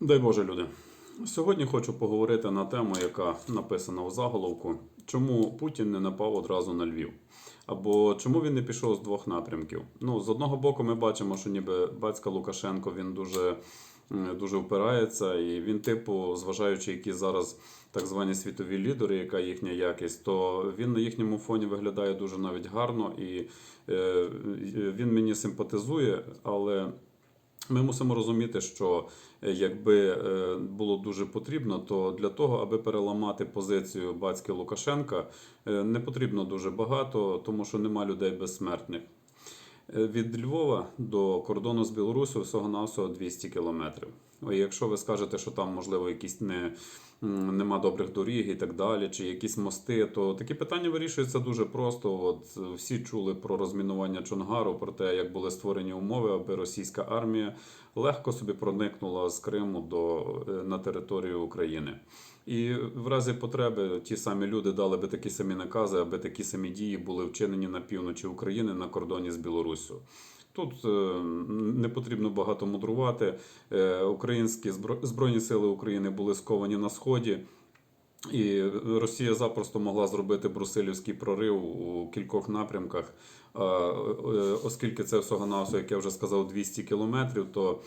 Дай Боже, люди. Сьогодні хочу поговорити на тему, яка написана у заголовку, чому Путін не напав одразу на Львів. Або чому він не пішов з двох напрямків. Ну, з одного боку, ми бачимо, що ніби батька Лукашенко він дуже, дуже впирається, і він, типу, зважаючи, які зараз так звані світові лідери, яка їхня якість, то він на їхньому фоні виглядає дуже навіть гарно, і е, він мені симпатизує, але. Ми мусимо розуміти, що е, якби е, було дуже потрібно, то для того, аби переламати позицію батьки Лукашенка, е, не потрібно дуже багато, тому що нема людей безсмертних. Від Львова до кордону з Білорусі всього навсього 200 кілометрів. Якщо ви скажете, що там можливо якісь не, нема добрих доріг і так далі, чи якісь мости, то такі питання вирішуються дуже просто. От е, всі чули про розмінування Чонгару, про те, як були створені умови, аби російська армія легко собі проникнула з Криму до е, на територію України. І в разі потреби ті самі люди дали би такі самі накази, аби такі самі дії були вчинені на півночі України на кордоні з Білоруссю. Тут е, не потрібно багато мудрувати. Е, Українські збро- збройні сили України були сковані на сході. І Росія запросто могла зробити брусилівський прорив у кількох напрямках. Е, Оскільки це всього навсього, як я вже сказав, 200 кілометрів, то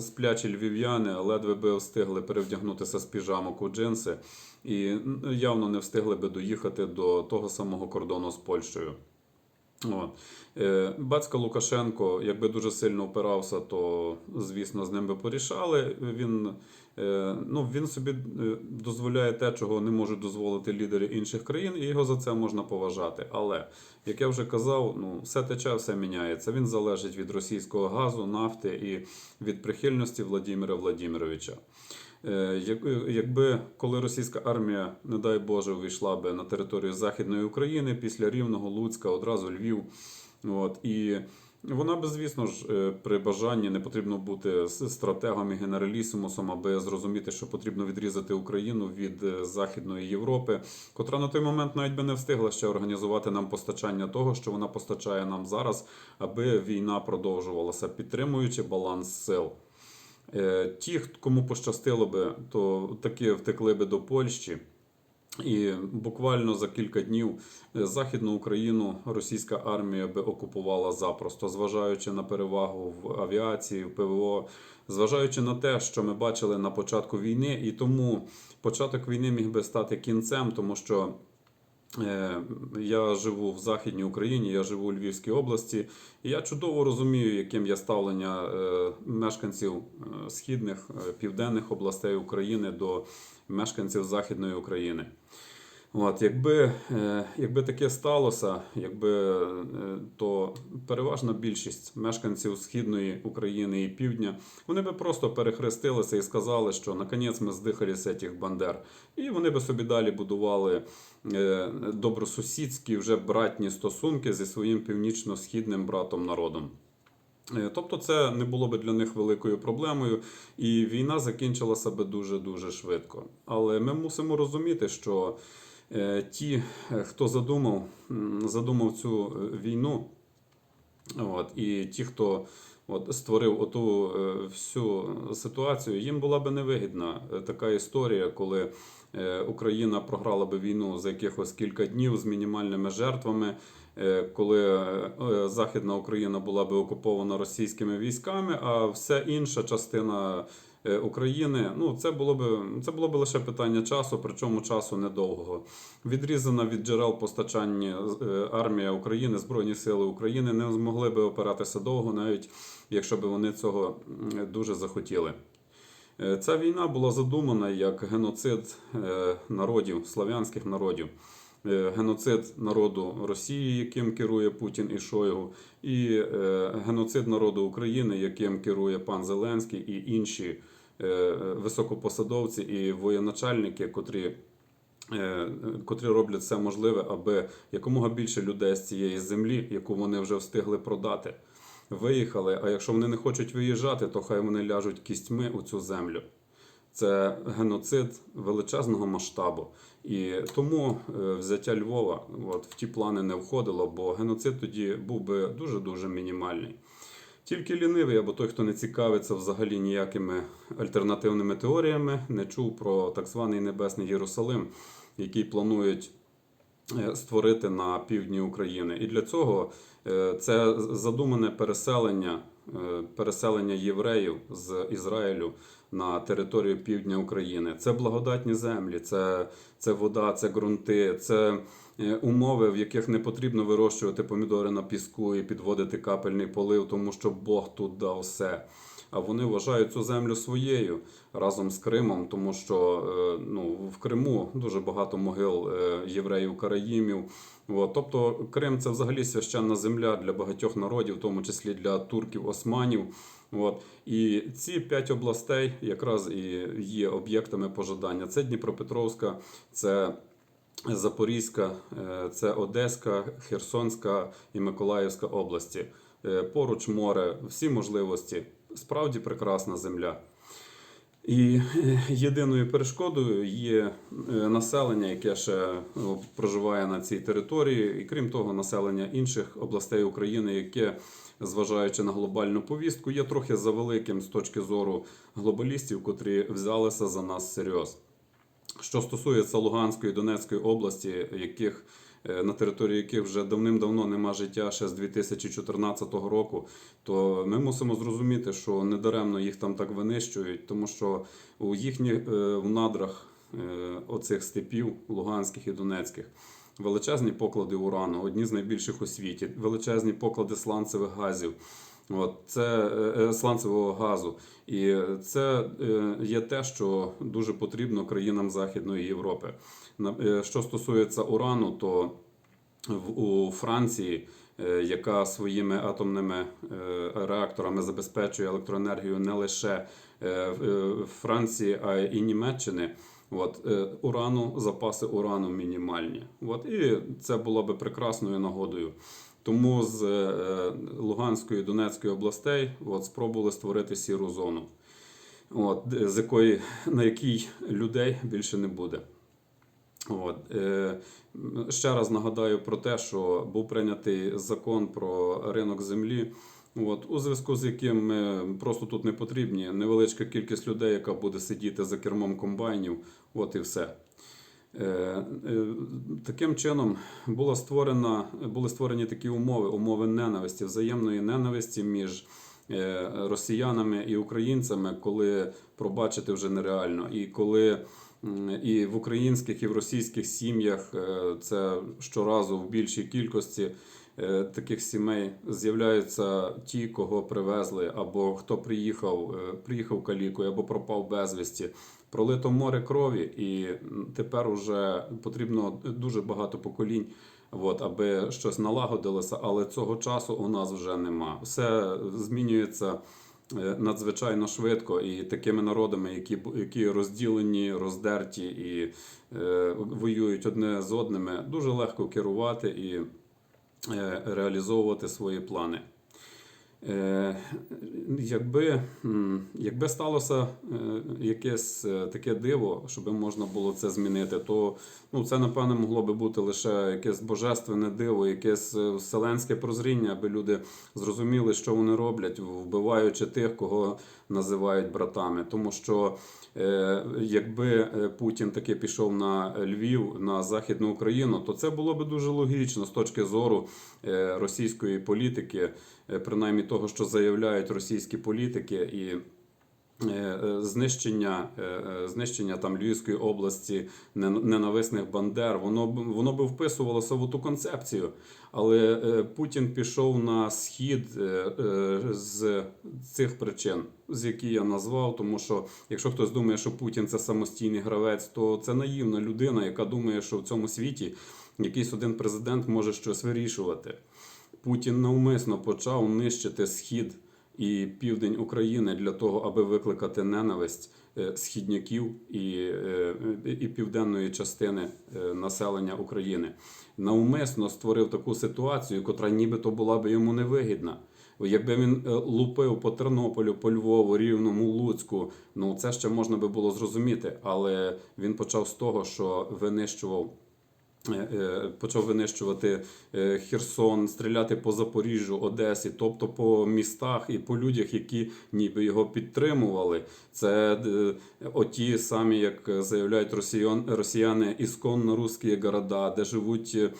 сплячі львів'яни ледве би встигли перевдягнутися з піжамок у джинси і явно не встигли би доїхати до того самого кордону з Польщею. От. Е, Батько Лукашенко, якби дуже сильно опирався, то звісно з ним би порішали. Він, е, ну, він собі е, дозволяє те, чого не можуть дозволити лідери інших країн, і його за це можна поважати. Але, як я вже казав, ну, все тече, все міняється. Він залежить від російського газу, нафти і від прихильності Владимира Владимировича. Е, як- Якби коли російська армія, не дай Боже, увійшла би на територію Західної України після Рівного, Луцька, одразу Львів. От, і вона би, звісно ж, е, при бажанні не потрібно бути стратегом і генералісимусом, аби зрозуміти, що потрібно відрізати Україну від е, Західної Європи, котра на той момент навіть би не встигла ще організувати нам постачання того, що вона постачає нам зараз, аби війна продовжувалася, підтримуючи баланс сил. Е, Ті, кому пощастило би, то таки втекли би до Польщі. І буквально за кілька днів е, Західну Україну російська армія би окупувала запросто, зважаючи на перевагу в авіації, в ПВО, зважаючи на те, що ми бачили на початку війни, і тому початок війни міг би стати кінцем, тому що Я живу в Західній Україні, я живу у Львівській області, і я чудово розумію, яким є ставлення е, мешканців е, східних е, південних областей України до мешканців Західної України. От, якби, е, якби таке сталося, якби, е, то переважна більшість мешканців Східної України і Півдня вони би просто перехрестилися і сказали, що наконець ми здихалися цих бандер. І вони би собі далі будували е, добросусідські вже братні стосунки зі своїм північно-східним братом народом. Е, Тобто це не було би для них великою проблемою, і війна закінчилася би дуже-дуже швидко. Але ми мусимо розуміти, що е, ті, е, хто задумав, задумав цю е, війну, От, і ті, хто от, створив оту е, всю ситуацію, їм була би невигідна е, така історія, коли е, Україна програла би війну за якихось кілька днів з мінімальними жертвами. Е, Коли е, Західна Україна була би окупована російськими військами, а вся інша частина е, України, ну це було би це було б лише питання часу, причому часу недовгого. Відрізана від джерел постачання армія України, Збройні Сили України не змогли би опиратися довго, навіть якщо б вони цього дуже захотіли. Ця війна була задумана як геноцид народів, слав'янських народів, геноцид народу Росії, яким керує Путін і Шойгу, і е, геноцид народу України, яким керує пан Зеленський і інші е, високопосадовці і воєначальники, котрі е, котрі роблять все можливе, аби якомога більше людей з цієї землі, яку вони вже встигли продати, виїхали. А якщо вони не хочуть виїжджати, то хай вони ляжуть кістьми у цю землю. Це геноцид величезного масштабу. І тому е, взяття Львова от, в ті плани не входило, бо геноцид тоді був би дуже-дуже мінімальний. Тільки лінивий або той, хто не цікавиться взагалі ніякими альтернативними теоріями, не чув про так званий Небесний Єрусалим, який планують створити на півдні України. І для цього е, це задумане переселення, е, переселення євреїв з Ізраїлю на територію півдня України. Це благодатні землі, це, це вода, це ґрунти, це е, умови, в яких не потрібно вирощувати помідори на піску і підводити капельний полив, тому що Бог тут дав все. А вони вважають цю землю своєю разом з Кримом, тому що е, ну, в Криму дуже багато могил е, євреїв караїмів. От, тобто Крим це взагалі священна земля для багатьох народів, в тому числі для турків, османів. От. І ці п'ять областей якраз і є об'єктами пожадання. Це Дніпропетровська, це Запорізька, е, це Одеська, Херсонська і Миколаївська області. Поруч море, всі можливості. Справді прекрасна земля. І е, єдиною перешкодою є е, населення, яке ще ну, проживає на цій території, і крім того, населення інших областей України, яке, зважаючи на глобальну повістку, є трохи завеликим з точки зору глобалістів, котрі взялися за нас всерйоз. Що стосується Луганської і Донецької області, яких е, на території яких вже давним-давно нема життя ще з 2014 року, то ми мусимо зрозуміти, що недаремно їх там так винищують, тому що у їхніх е, в надрах е, оцих степів Луганських і Донецьких. Величезні поклади урану, одні з найбільших у світі, величезні поклади сланцевих газів. От це е, е, сланцевого газу, і це е, є те, що дуже потрібно країнам Західної Європи. Е, Що стосується урану, то у Франції, е, яка своїми атомними е, реакторами забезпечує електроенергію не лише в- Франції, а й Німеччини. От, урану, запаси урану мінімальні. От, і це було би прекрасною нагодою. Тому з Луганської і Донецької областей от, спробували створити сіру зону, от, з якої, на якій людей більше не буде. От, е, ще раз нагадаю про те, що був прийнятий закон про ринок землі, от, у зв'язку з яким ми просто тут не потрібні невеличка кількість людей, яка буде сидіти за кермом комбайнів, от і все. Е, е, Таким чином була створена, були створені такі умови, умови ненависті, взаємної ненависті між е, росіянами і українцями, коли пробачити вже нереально, і коли і в українських, і в російських сім'ях е, це щоразу в більшій кількості е, таких сімей з'являються ті, кого привезли, або хто приїхав, е, приїхав калікою, або пропав безвісті. Пролито море крові, і тепер уже потрібно дуже багато поколінь, от, аби щось налагодилося, але цього часу у нас вже нема. Все змінюється надзвичайно швидко, і такими народами, які, які розділені, роздерті і е, воюють одне з одними, дуже легко керувати і е, реалізовувати свої плани. Е, Якби, якби сталося е, якесь е, таке диво, щоб можна було це змінити, то ну, це, напевно, могло би бути лише якесь божественне диво, якесь вселенське прозріння, аби люди зрозуміли, що вони роблять, вбиваючи тих, кого називають братами. Тому що якби Путін таки пішов на Львів, на Західну Україну, то це було би дуже логічно з точки зору російської політики, принаймні того, що заявляють російські політики, і е, е, знищення, е, е, знищення там Львівської області нен- ненависних бандер, воно воно би вписувалося в ту концепцію. Але е, Путін пішов на схід е, е, з цих причин, з які я назвав. Тому що якщо хтось думає, що Путін це самостійний гравець, то це наївна людина, яка думає, що в цьому світі якийсь один президент може щось вирішувати. Путін навмисно почав нищити схід і південь України для того, аби викликати ненависть е, східняків і, е, і південної частини е, населення України. Навмисно створив таку ситуацію, котра нібито була би йому невигідна. Якби він лупив по Тернополю, по Львову, Рівному, Луцьку, ну це ще можна би було зрозуміти. Але він почав з того, що винищував почав винищувати е, Херсон, стріляти по Запоріжжю, Одесі, тобто по містах і по людях, які ніби його підтримували. Це е, оті самі, як заявляють росіян, росіяни, ісконно русські города, де живуть е,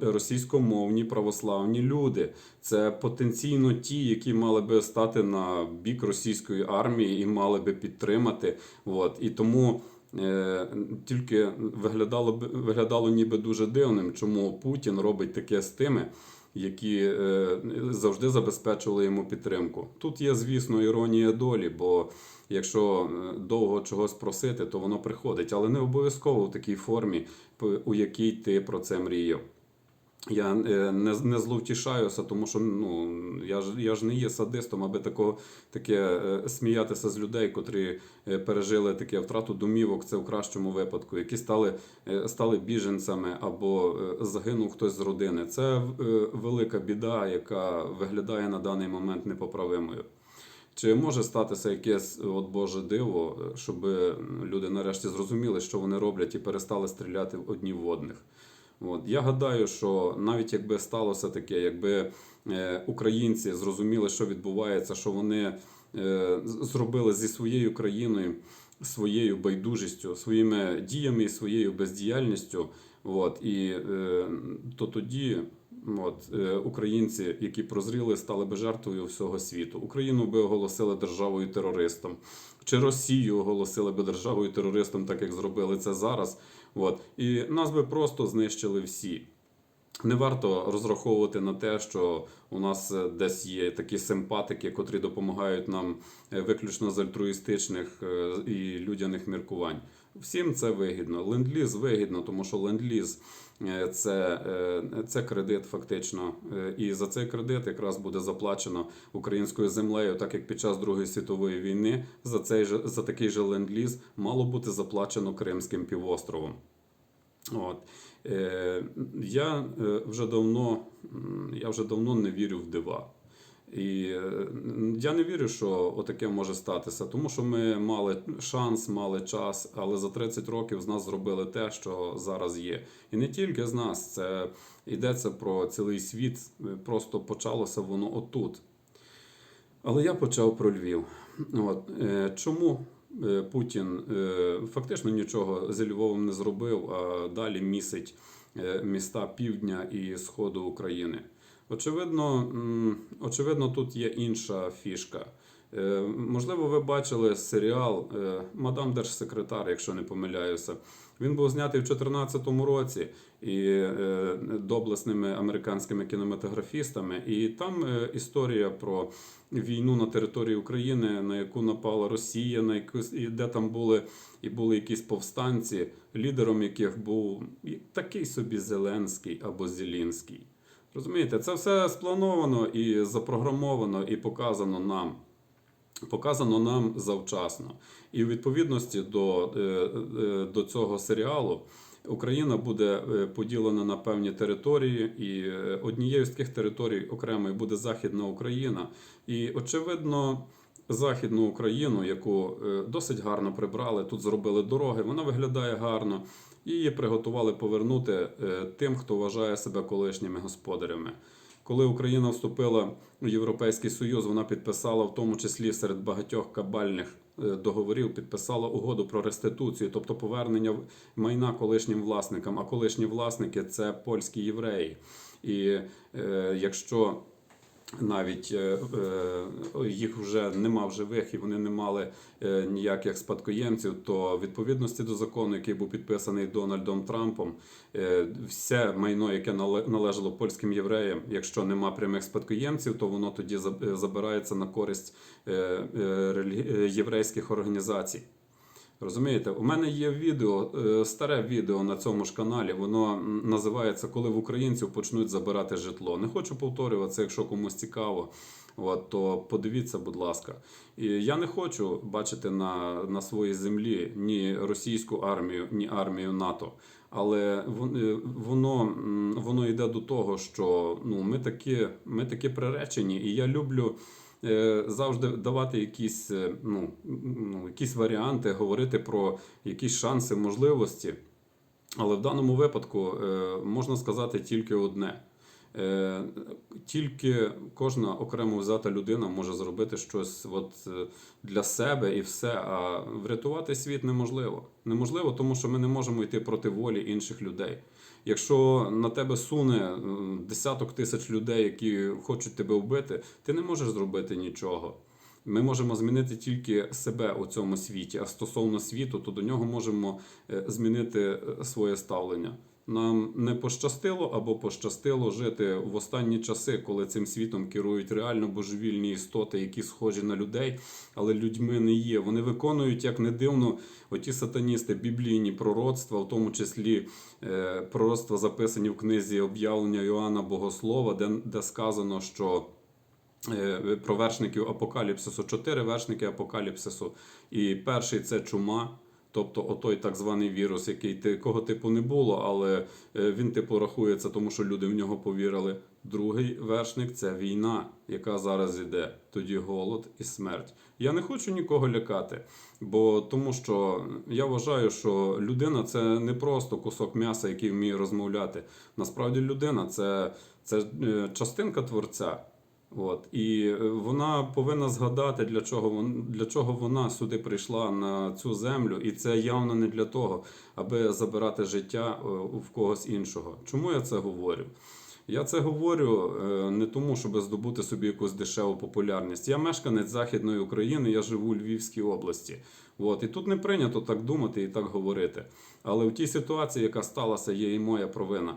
російськомовні православні люди. Це потенційно ті, які мали би стати на бік російської армії і мали би підтримати. От. І тому е, тільки виглядало виглядало ніби дуже дивним, чому Путін робить таке з тими, які е, завжди забезпечували йому підтримку. Тут є, звісно, іронія долі, бо якщо е, довго чогось просити, то воно приходить, але не обов'язково в такій формі, у якій ти про це мріяв. Я е, не, не зловтішаюся, тому що ну, я, ж, я ж не є садистом, аби такого, таке е, сміятися з людей, котрі е, пережили таке втрату домівок, це в кращому випадку, які стали, стали біженцями або загинув хтось з родини. Це велика біда, яка виглядає на даний момент непоправимою. Чи може статися якесь от Боже диво, щоб люди нарешті зрозуміли, що вони роблять, і перестали стріляти одні в одних? От. Я гадаю, що навіть якби сталося таке, якби е, українці зрозуміли, що відбувається, що вони е, зробили зі своєю країною, своєю байдужістю, своїми діями і своєю бездіяльністю, от, і е, то тоді от, е, українці, які прозріли, стали би жертвою всього світу. Україну би оголосили державою терористом, чи Росію оголосили би державою терористом, так як зробили це зараз. От. І нас би просто знищили всі. Не варто розраховувати на те, що у нас е, десь є такі симпатики, котрі допомагають нам е, виключно з альтруїстичних і людяних міркувань. Всім це вигідно. Ленд-ліз вигідно, тому що ленд-ліз е, це, е, це кредит фактично. Е, І за цей кредит якраз буде заплачено українською землею, так як під час Другої світової війни за цей же за такий же ленд-ліз мало бути заплачено Кримським півостровом. От. Я вже давно, я вже давно не вірю в дива. І я не вірю, що отаке може статися, тому що ми мали шанс, мали час, але за 30 років з нас зробили те, що зараз є. І не тільки з нас, це йдеться про цілий світ. Просто почалося воно отут. Але я почав про Львів. От, е, чому е, Путін е, фактично нічого з Львовом не зробив, а далі місить міста півдня і сходу України? Очевидно, очевидно, тут є інша фішка. Е, Можливо, ви бачили серіал е, Мадам Держсекретар, якщо не помиляюся. Він був знятий в 2014 році і е, доблесними американськими кінематографістами. І там історія про війну на території України, на яку напала Росія, на якусь і де там були і були якісь повстанці, лідером яких був такий собі Зеленський або Зелінський. Розумієте, це все сплановано і запрограмовано, і показано нам. Показано нам завчасно. І у відповідності до, е, е, до цього серіалу Україна буде е, поділена на певні території, і однією з таких територій окремою буде Західна Україна. І очевидно, Західну Україну, яку досить гарно прибрали, тут зробили дороги, вона виглядає гарно. І її приготували повернути е, тим, хто вважає себе колишніми господарями. Коли Україна вступила у Європейський Союз, вона підписала, в тому числі серед багатьох кабальних е, договорів, підписала угоду про реституцію, тобто повернення майна колишнім власникам. А колишні власники це польські євреї. І е, якщо навіть е, е, їх вже нема в живих і вони не мали е, ніяких спадкоємців, то відповідності до закону, який був підписаний Дональдом Трампом, все майно, яке нале- належало польським євреям, якщо нема прямих спадкоємців, то воно тоді забирається на користь єврейських організацій. Розумієте, у мене є відео, е, старе відео на цьому ж каналі. Воно називається Коли в українців почнуть забирати житло. Не хочу повторюватися, якщо комусь цікаво. От, то подивіться, будь ласка. І я не хочу бачити на, на своїй землі ні російську армію, ні армію НАТО. Але е, воно, воно йде до того, що ну, ми такі, ми такі приречені, і я люблю завжди давати якісь, е, ну, ну, якісь варіанти, говорити про якісь шанси, можливості. Але в даному випадку е, можна сказати тільки одне. Е, Тільки кожна окремо взята людина може зробити щось от е, для себе і все. А врятувати світ неможливо. Неможливо, тому що ми не можемо йти проти волі інших людей. Якщо на тебе суне десяток тисяч людей, які хочуть тебе вбити, ти не можеш зробити нічого. Ми можемо змінити тільки себе у цьому світі, а стосовно світу, то до нього можемо е, змінити е, своє ставлення. Нам не пощастило або пощастило жити в останні часи, коли цим світом керують реально божевільні істоти, які схожі на людей, але людьми не є. Вони виконують, як не дивно, оті сатаністи, біблійні пророцтва, в тому числі е, пророцтва записані в книзі об'явлення Йоанна Богослова, де, де сказано, що е, про вершників апокаліпсису, чотири вершники апокаліпсису. І перший це чума. Тобто отой так званий вірус, який кого типу не було, але е, він типу рахується, тому що люди в нього повірили. Другий вершник це війна, яка зараз іде. Тоді голод і смерть. Я не хочу нікого лякати, бо тому що я вважаю, що людина це не просто кусок м'яса, який вміє розмовляти. Насправді людина це, це е, частинка творця. От і е, вона повинна згадати, для чого вон, для чого вона сюди прийшла на цю землю, і це явно не для того, аби забирати життя е, в когось іншого. Чому я це говорю? Я це говорю е, не тому, щоб здобути собі якусь дешеву популярність. Я мешканець Західної України, я живу у Львівській області. От, і тут не прийнято так думати і так говорити. Але в тій ситуації, яка сталася, є і моя провина.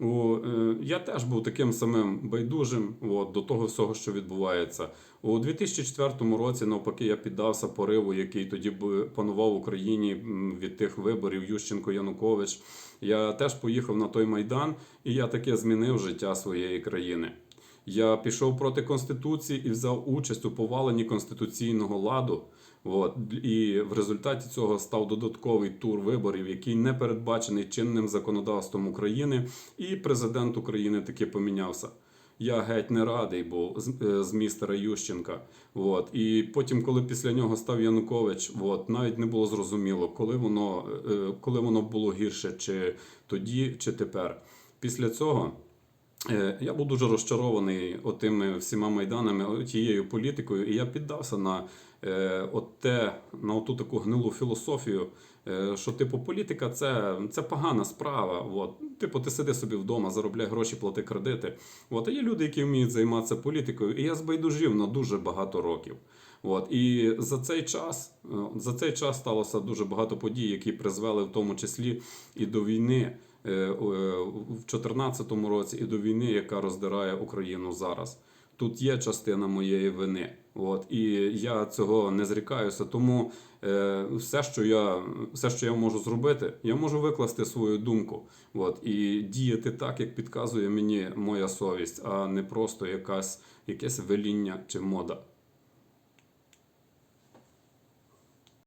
У, е, я теж був таким самим байдужим от, до того всього, що відбувається. У 2004 році, навпаки, я піддався пориву, який тоді панував в Україні від тих виборів Ющенко Янукович. Я теж поїхав на той майдан, і я таки змінив життя своєї країни. Я пішов проти конституції і взяв участь у поваленні конституційного ладу. От і в результаті цього став додатковий тур виборів, який не передбачений чинним законодавством України, і президент України таки помінявся. Я геть не радий був з, е, з містера Ющенка. От. І потім, коли після нього став Янукович, от, навіть не було зрозуміло, коли воно, е, коли воно було гірше, чи тоді, чи тепер. Після цього. Е, Я був дуже розчарований отими всіма майданами, тією політикою, і я піддався на от те, на оту таку гнилу філософію, е, що типу політика це, це погана справа. От. Типу, ти сиди собі вдома, заробляй гроші, плати кредити. От. А є люди, які вміють займатися політикою, і я збайдужив на дуже багато років. От. І за цей час, е, за цей час сталося дуже багато подій, які призвели в тому числі і до війни е, е, в 2014 році, і до війни, яка роздирає Україну зараз. Тут є частина моєї вини. От. І я цього не зрікаюся. Тому е, все, що я, все, що я можу зробити, я можу викласти свою думку. От. І діяти так, як підказує мені моя совість, а не просто якась, якесь веління чи мода.